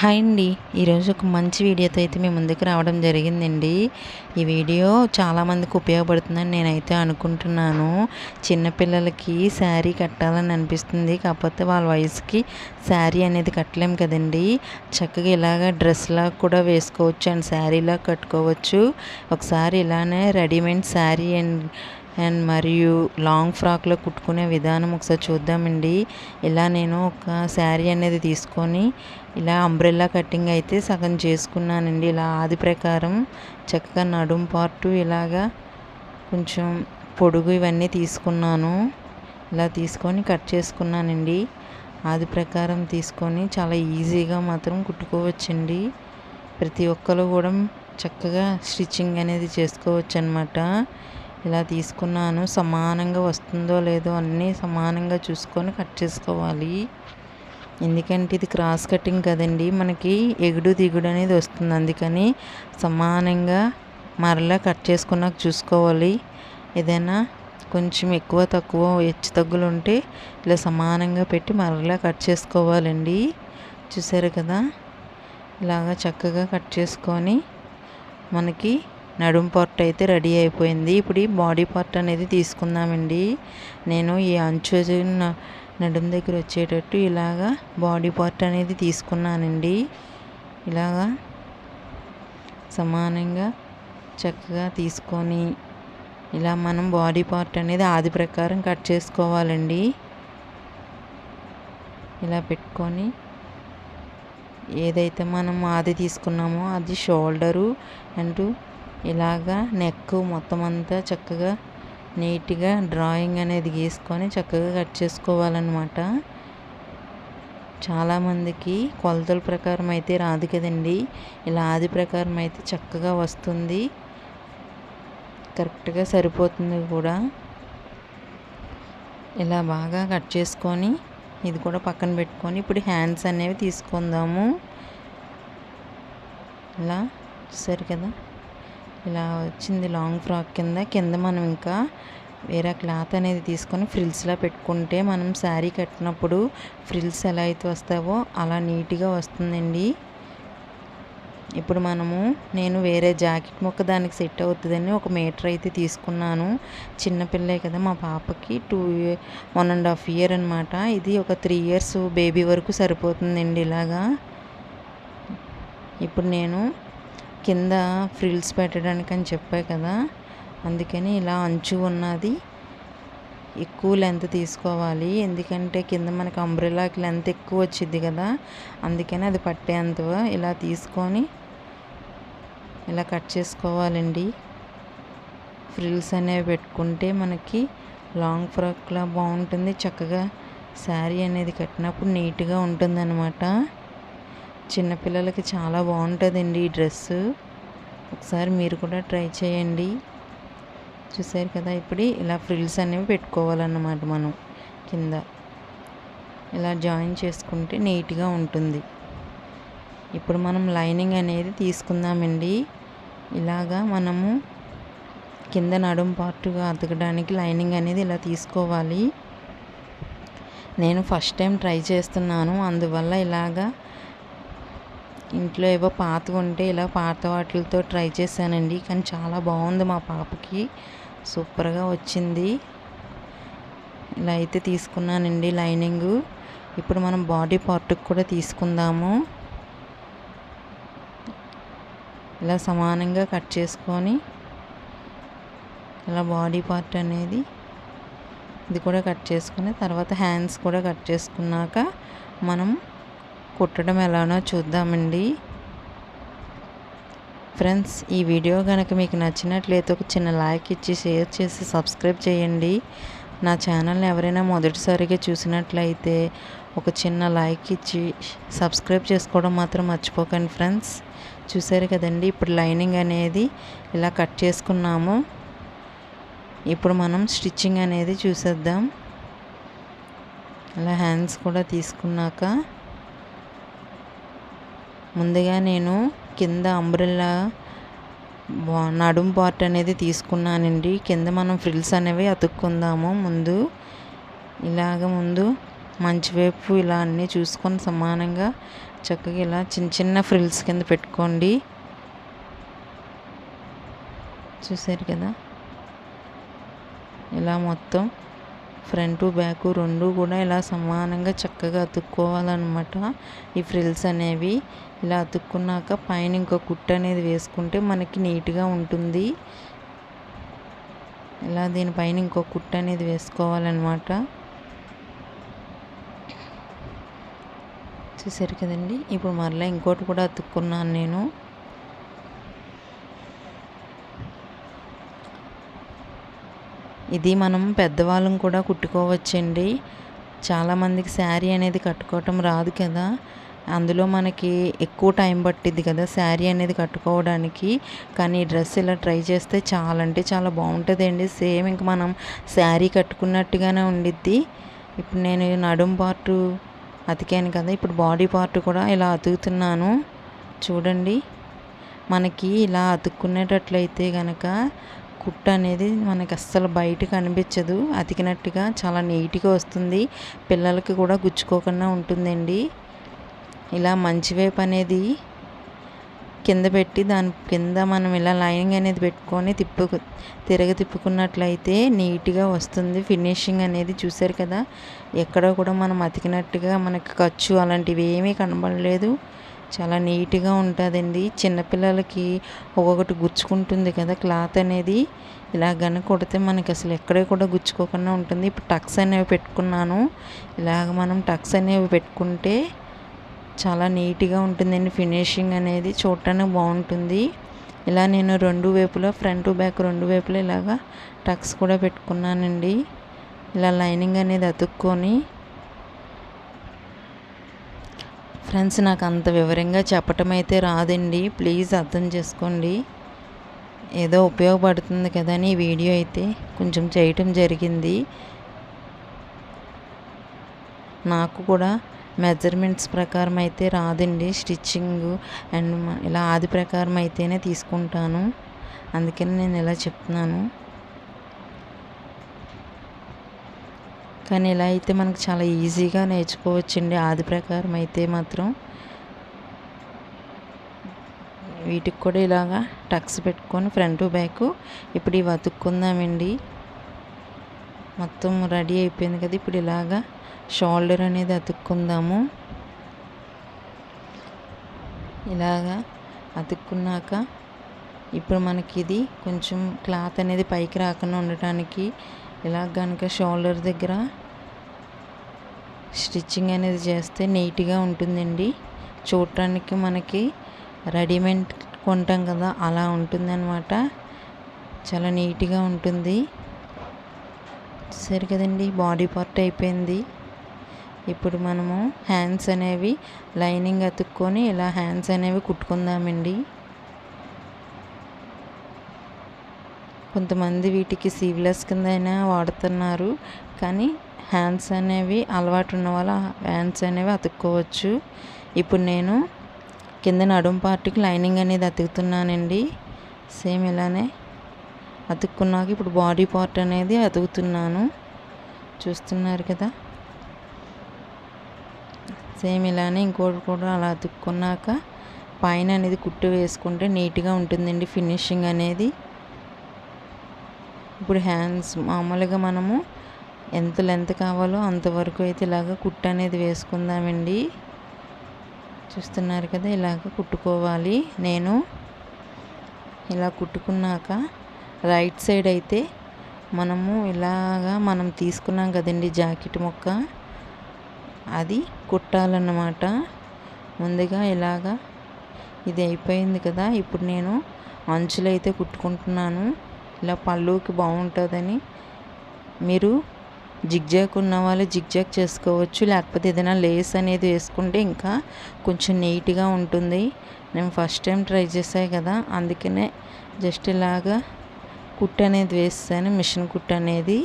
Hi అండి. ఈరోజు ఒక మంచి వీడియోతో అయితే మేము ముందుకు రావడం జరిగిందండి. ఈ వీడియో చాలామందికి ఉపయోగపడుతుందని నేనైతే అనుకుంటున్నాను. చిన్నపిల్లలకి శారీ కట్టాలని అనిపిస్తుంది. కాకపోతే వాళ్ళ వయసుకి శారీ అనేది కట్టలేం కదండి. చక్కగా ఇలాగ డ్రెస్లా కూడా వేసుకోవచ్చు అండ్ శారీలా కట్టుకోవచ్చు. ఒకసారి ఇలానే రెడీమేడ్ శారీ అండ్ అండ్ మరియు లాంగ్ ఫ్రాక్లో కుట్టుకునే విధానం ఒకసారి చూద్దామండి. ఇలా నేను ఒక శారీ అనేది తీసుకొని ఇలా అంబ్రెల్లా కటింగ్ అయితే సగం చేసుకున్నానండి. ఇలా ఆది ప్రకారం చక్కగా నడుం పార్టు ఇలాగా కొంచెం పొడుగు ఇవన్నీ తీసుకున్నాను. ఇలా తీసుకొని కట్ చేసుకున్నానండి. ఆది ప్రకారం తీసుకొని చాలా ఈజీగా మాత్రం కుట్టుకోవచ్చండి. ప్రతి ఒక్కరు కూడా చక్కగా స్టిచ్చింగ్ అనేది చేసుకోవచ్చు అనమాట ఇలా తీసుకున్నాను. సమానంగా వస్తుందో లేదో అన్నీ సమానంగా చూసుకొని కట్ చేసుకోవాలి. ఎందుకంటే ఇది క్రాస్ కటింగ్ కదండి. మనకి ఎగుడు దిగుడు అనేది వస్తుంది. అందుకని సమానంగా మరలా కట్ చేసుకున్నాక చూసుకోవాలి. ఏదైనా కొంచెం ఎక్కువ తక్కువ హెచ్చు తగ్గులు ఉంటే ఇలా సమానంగా పెట్టి మరలా కట్ చేసుకోవాలండి. చూసారు కదా? ఇలాగా చక్కగా కట్ చేసుకొని మనకి నడుం పార్ట్ అయితే రెడీ అయిపోయింది. ఇప్పుడు ఈ బాడీ పార్ట్ అనేది తీసుకుందామండి. నేను ఈ అంచు నడుం దగ్గర వచ్చేటట్టు ఇలాగా బాడీ పార్ట్ అనేది తీసుకున్నానండి. ఇలాగా సమానంగా చక్కగా తీసుకొని ఇలా మనం బాడీ పార్ట్ అనేది ఆది ప్రకారం కట్ చేసుకోవాలండి. ఇలా పెట్టుకొని ఏదైతే మనం ఆది తీసుకున్నామో అది షోల్డరు అండ్ ఇలాగా నెక్ మొత్తం అంతా చక్కగా నీట్గా డ్రాయింగ్ అనేది గీసుకొని చక్కగా కట్ చేసుకోవాలన్నమాట. చాలామందికి కొలతల ప్రకారం అయితే రాదు కదండి. ఇలా ఆది ప్రకారం అయితే చక్కగా వస్తుంది. కరెక్ట్గా సరిపోతుంది కూడా. ఇలా బాగా కట్ చేసుకొని ఇది కూడా పక్కన పెట్టుకొని ఇప్పుడు హ్యాండ్స్ అనేవి తీసుకుందాము. ఇలా చూసారు కదా? ఇలా వచ్చింది లాంగ్ ఫ్రాక్ కింద. కింద మనం ఇంకా వేరే క్లాత్ అనేది తీసుకొని ఫ్రిల్స్లా పెట్టుకుంటే మనం శారీ కట్టినప్పుడు ఫ్రిల్స్ ఎలా అయితే వస్తావో అలా నీట్గా వస్తుందండి. ఇప్పుడు మనము నేను వేరే జాకెట్ మొక్క దానికి సెట్ అవుతుందని ఒక మీటర్ అయితే తీసుకున్నాను. చిన్నపిల్లే కదా మా పాపకి two one and half year అనమాట ఇది ఒక త్రీ ఇయర్స్ బేబీ వరకు సరిపోతుందండి ఇలాగా. ఇప్పుడు నేను కింద ఫ్రిల్స్ పెట్టడానికి అని చెప్పా కదా అందుకని ఇలా అంచు ఉన్నది. ఎక్కువ లెంత్ తీసుకోవాలి. ఎందుకంటే కింద మనకి అంబ్రెలాకి లెంత్ ఎక్కువ వచ్చింది కదా అందుకని అది పట్టేంత ఇలా తీసుకొని ఇలా కట్ చేసుకోవాలండి. ఫ్రిల్స్ అనేవి పెట్టుకుంటే మనకి లాంగ్ ఫ్రాక్లా బాగుంటుంది. చక్కగా శారీ అనేది కట్టినప్పుడు నీట్గా ఉంటుందన్నమాట. చిన్నపిల్లలకి చాలా బాగుంటుందండి ఈ డ్రెస్సు. ఒకసారి మీరు కూడా ట్రై చేయండి. చూసారు కదా ఇప్పుడు ఇలా ఫ్రిల్స్ అనేవి పెట్టుకోవాలన్నమాట మనం కింద. ఇలా జాయిన్ చేసుకుంటే నీట్గా ఉంటుంది. ఇప్పుడు మనం లైనింగ్ అనేది తీసుకుందామండి. ఇలాగా మనము కింద నడుం పార్టుగా అతకడానికి లైనింగ్ అనేది ఇలా తీసుకోవాలి. నేను ఫస్ట్ టైం ట్రై చేస్తున్నాను. అందువల్ల ఇలాగా ఇంట్లో ఏవో పాత ఉంటే ఇలా పాత వాటిలతో ట్రై చేశానండి. కానీ చాలా బాగుంది మా పాపకి. సూపర్గా వచ్చింది. ఇలా అయితే తీసుకున్నానండి లైనింగ్. ఇప్పుడు మనం బాడీ పార్ట్కి కూడా తీసుకుందాము. ఇలా సమానంగా కట్ చేసుకొని ఇలా బాడీ పార్ట్ అనేది ఇది కూడా కట్ చేసుకుని తర్వాత హ్యాండ్స్ కూడా కట్ చేసుకున్నాక మనం కుట్టడం ఎలానో చూద్దామండి. ఫ్రెండ్స్ ఈ వీడియో కనుక మీకు నచ్చినట్లయితే ఒక చిన్న లైక్ ఇచ్చి షేర్ చేసి సబ్స్క్రైబ్ చేయండి. నా ఛానల్ని ఎవరైనా మొదటిసారిగా చూసినట్లయితే ఒక చిన్న లైక్ ఇచ్చి సబ్స్క్రైబ్ చేసుకోవడం మాత్రం మర్చిపోకండి ఫ్రెండ్స్. చూసారు కదండి ఇప్పుడు లైనింగ్ అనేది ఇలా కట్ చేసుకున్నాము. ఇప్పుడు మనం స్టిచ్చింగ్ అనేది చూసేద్దాం. అలా హ్యాండ్స్ కూడా తీసుకున్నాక ముందుగా నేను కింద అంబ్రెల్లా నడుం పార్ట్ అనేది తీసుకున్నానండి. కింద మనం ఫ్రిల్స్ అనేవి అతుక్కుందాము. ముందు ఇలాగ ముందు మంచి వైపు ఇలా అన్నీ చూసుకొని సమానంగా చక్కగా ఇలా చిన్న చిన్న ఫ్రిల్స్ కింద పెట్టుకోండి. చూసారు కదా? ఇలా మొత్తం ఫ్రంట్ బ్యాక్ రెండు కూడా ఇలా సమానంగా చక్కగా అతుక్కోవాలన్నమాట ఈ ఫ్రిల్స్ అనేవి. ఇలా అతుక్కున్నాక పైన ఇంకో కుట్టు అనేది వేసుకుంటే మనకి నీట్గా ఉంటుంది. ఇలా దీనిపైన ఇంకో కుట్టు అనేది వేసుకోవాలన్నమాట. చూసారు కదండి? ఇప్పుడు మరలా ఇంకోటి కూడా అతుక్కున్నాను నేను. ఇది మనం పెద్దవాళ్ళం కూడా కుట్టుకోవచ్చండి. చాలామందికి శారీ అనేది కట్టుకోవటం రాదు కదా. అందులో మనకి ఎక్కువ టైం పట్టిద్ది కదా శారీ అనేది కట్టుకోవడానికి. కానీ ఈ డ్రెస్ ఇలా ట్రై చేస్తే చాలా అంటే చాలా బాగుంటుందండి. సేమ్ ఇంక మనం శారీ కట్టుకున్నట్టుగానే ఉండిద్ది. ఇప్పుడు నేను నడుం పార్టు అతికాను కదా ఇప్పుడు బాడీ పార్ట్ కూడా ఇలా అతుకుతున్నాను. చూడండి. మనకి ఇలా అతుక్కునేటట్లయితే కనుక కుట్ట అనేది మనకి అస్సలు బయట కనిపించదు. అతికినట్టుగా చాలా నీట్గా వస్తుంది. పిల్లలకి కూడా గుచ్చుకోకుండా ఉంటుందండి. ఇలా మంచి వైపు అనేది కింద పెట్టి దాని కింద మనం ఇలా లైనింగ్ అనేది పెట్టుకొని తిప్పు తిరగ తిప్పుకున్నట్లయితే నీట్గా వస్తుంది. ఫినిషింగ్ అనేది చూసారు కదా? ఎక్కడ కూడా మనం అతికినట్టుగా మనకి ఖర్చు అలాంటివి ఏమీ కనబడలేదు. చాలా నీట్గా ఉంటుందండి. చిన్నపిల్లలకి ఒక్కొక్కటి గుచ్చుకుంటుంది కదా క్లాత్ అనేది. ఇలా గన కొడితే మనకి అసలు ఎక్కడే కూడా గుచ్చుకోకుండా ఉంటుంది. ఇప్పుడు టక్స్ అనేవి పెట్టుకున్నాను. ఇలాగ మనం టక్స్ అనేవి పెట్టుకుంటే చాలా నీట్గా ఉంటుందండి ఫినిషింగ్ అనేది. చూడటానికి బాగుంటుంది. ఇలా నేను రెండు వైపులా ఫ్రంట్ బ్యాక్ రెండు వైపులా ఇలాగా టక్స్ కూడా పెట్టుకున్నానండి. ఇలా లైనింగ్ అనేది అతుక్కొని. ఫ్రెండ్స్ నాకు అంత వివరంగా చెప్పటం అయితే రాదండి. ప్లీజ్ అర్థం చేసుకోండి. ఏదో ఉపయోగపడుతుంది కదా అని ఈ వీడియో అయితే కొంచెం చేయటం జరిగింది. నాకు కూడా మెజర్మెంట్స్ ప్రకారం అయితే రాదండి. స్టిచ్చింగ్ అండ్ ఇలా ఆది ప్రకారం అయితేనే తీసుకుంటాను. అందుకని నేను ఇలా చెప్తున్నాను. కానీ ఇలా అయితే మనకు చాలా ఈజీగా నేర్చుకోవచ్చండి. ఆది ప్రకారం అయితే మాత్రం. వీటికి కూడా ఇలాగా టక్స్ పెట్టుకొని ఫ్రంట్ బ్యాక్ ఇప్పుడు ఇవి అతుక్కుందామండి మొత్తం రెడీ అయిపోయింది కదా ఇప్పుడు ఇలాగా షోల్డర్ అనేది అతుక్కుందాము. ఇలాగా అతుక్కున్నాక ఇప్పుడు మనకి ఇది కొంచెం క్లాత్ అనేది పైకి రాకుండా ఉండటానికి ఇలా కనుక షోల్డర్ దగ్గర స్టిచ్చింగ్ అనేది చేస్తే నీట్గా ఉంటుందండి. చూడటానికి మనకి రెడీమేడ్ కొంటాం కదా అలా ఉంటుందన్నమాట. చాలా నీట్గా ఉంటుంది. సరే కదండి బాడీ పార్ట్ అయిపోయింది. ఇప్పుడు మనము హ్యాండ్స్ అనేవి లైనింగ్ అతుక్కొని ఇలా హ్యాండ్స్ అనేవి కుట్టుకుందామండి. కొంతమంది వీటికి సీవ్లెస్ కింద అయినా వాడుతున్నారు కానీ హ్యాండ్స్ అనేవి అలవాటు ఉన్న వాళ్ళ హ్యాండ్స్ అనేవి అతుక్కోవచ్చు. ఇప్పుడు నేను కింద నడుం పార్ట్కి లైనింగ్ అనేది అతుకుతున్నానండి. సేమ్ ఇలానే అతుక్కున్నాక ఇప్పుడు బాడీ పార్ట్ అనేది అతుకుతున్నాను. చూస్తున్నారు కదా? సేమ్ ఇలానే ఇంకోటి కూడా అలా అతుక్కున్నాక పైన అనేది కుట్టు వేసుకుంటే నీట్గా ఉంటుందండి ఫినిషింగ్ అనేది. ఇప్పుడు హ్యాండ్స్ మామూలుగా మనము ఎంత లెంత్ కావాలో అంతవరకు అయితే ఇలాగ కుట్టు అనేది వేసుకుందామండి. చూస్తున్నారు కదా? ఇలాగ కుట్టుకోవాలి. నేను ఇలా కుట్టుకున్నాక రైట్ సైడ్ అయితే మనము ఇలాగా మనం తీసుకున్నాం కదండి జాకెట్ మొక్క. అది కుట్టాలన్నమాట. ముందుగా ఇలాగా ఇది అయిపోయింది కదా. ఇప్పుడు నేను అంచులు అయితే కుట్టుకుంటున్నాను. ఇలా పళ్ళుకి బాగుంటుందని. మీరు జిగ్జాగ్ ఉన్న వాళ్ళు జిగ్జాగ్ చేసుకోవచ్చు. లేకపోతే ఏదైనా లేస్ అనేది వేసుకుంటే ఇంకా కొంచెం నీట్గా ఉంటుంది. నేను ఫస్ట్ టైం ట్రై చేసాయి కదా. అందుకనే జస్ట్ ఇలాగా కుట్టు అనేది వేస్తాను మిషన్ కుట్టు అనేది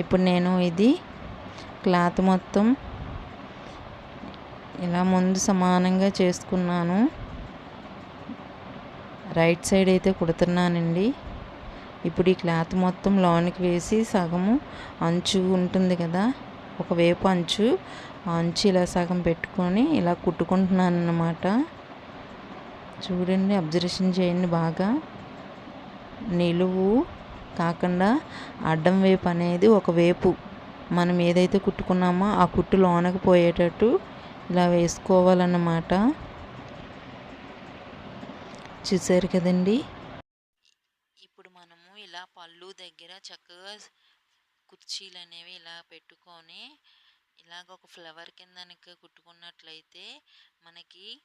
ఇప్పుడు నేను ఇది క్లాత్ మొత్తం ఇలా ముందు సమానంగా చేసుకున్నాను. రైట్ సైడ్ అయితే కుడుతున్నానండి. ఇప్పుడు ఈ క్లాత్ మొత్తం లోనికి వేసి సగము అంచు ఉంటుంది కదా ఒకవైపు అంచు అంచు ఇలా సగం పెట్టుకొని ఇలా కుట్టుకుంటున్నాను అన్నమాట చూడండి అబ్జర్వేషన్ చేయండి బాగా. నిలువు కాకుండా అడ్డం వేపు అనేది ఒక వేపు. మనం ఏదైతే కుట్టుకున్నామో ఆ కుట్టు లోనకి పోయేటట్టు ఇలా వేసుకోవాలన్నమాట. చూసారు కదండి? ఇప్పుడు మనము ఇలా పళ్ళు దగ్గర చక్కగా కుర్చీలు అనేవి ఇలా పెట్టుకొని ఇలాగ ఒక ఫ్లవర్ కింద కుట్టుకున్నట్లయితే మనకి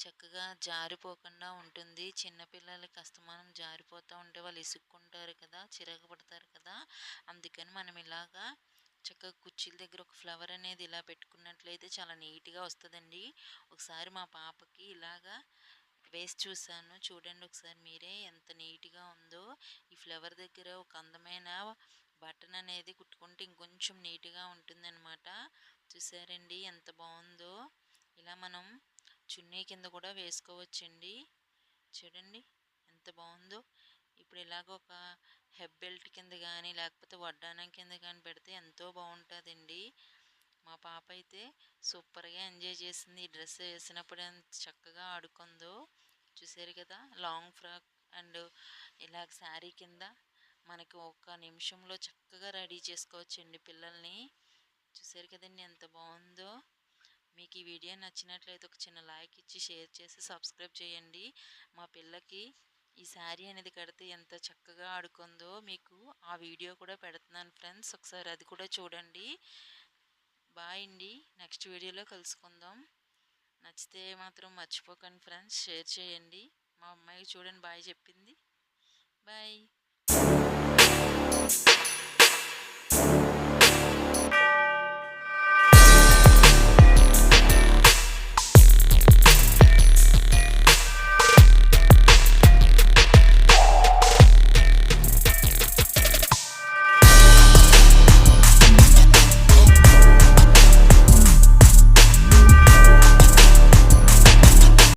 చక్కగా జారిపోకుండా ఉంటుంది. చిన్నపిల్లలకి అస్తమానం జారిపోతూ ఉంటే వాళ్ళు ఇసుక్కుంటారు కదా చిరగ పడతారు కదా. అందుకని మనం ఇలాగా చక్కగా కుర్చీల దగ్గర ఒక ఫ్లవర్ అనేది ఇలా పెట్టుకున్నట్లయితే చాలా నీట్గా వస్తుందండి. ఒకసారి మా పాపకి ఇలాగా వేసి చూసాను చూడండి ఒకసారి మీరే ఎంత నీట్గా ఉందో. ఈ ఫ్లవర్ దగ్గర ఒక అందమైన బటన్ అనేది కుట్టుకుంటే ఇంకొంచెం నీట్గా ఉంటుందన్నమాట. చూసారండి ఎంత బాగుందో. ఇలా మనం చున్నీ కింద కూడా వేసుకోవచ్చండి. చూడండి ఎంత బాగుందో. ఇప్పుడు ఇలాగ ఒక హెబ్ బెల్ట్ కింద కానీ లేకపోతే వడ్డానం కింద కానీ పెడితే ఎంతో బాగుంటుందండి. మా పాప అయితే సూపర్గా ఎంజాయ్ చేసింది. ఈ డ్రెస్ వేసినప్పుడు ఎంత చక్కగా ఆడుకుందో. చూసారు కదా లాంగ్ ఫ్రాక్ అండ్ ఇలాగ శారీ కింద మనకి ఒక నిమిషంలో చక్కగా రెడీ చేసుకోవచ్చండి పిల్లల్ని. చూసారు కదండి ఎంత బాగుందో. మీకు ఈ వీడియో నచ్చినట్లయితే ఒక చిన్న లైక్ ఇచ్చి షేర్ చేసి సబ్స్క్రైబ్ చేయండి. మా పిల్లకి ఈ శారీ అనేది కడితే ఎంత చక్కగా ఆడుకుందో మీకు ఆ వీడియో కూడా పెడుతున్నాను ఫ్రెండ్స్. ఒకసారి అది కూడా చూడండి. బాయ్ అండి. నెక్స్ట్ వీడియోలో కలుసుకుందాం. నచ్చితే మాత్రం మర్చిపోకండి ఫ్రెండ్స్. షేర్ చేయండి. మా అమ్మాయికి చూడండి బాయ్ చెప్పింది. బాయ్.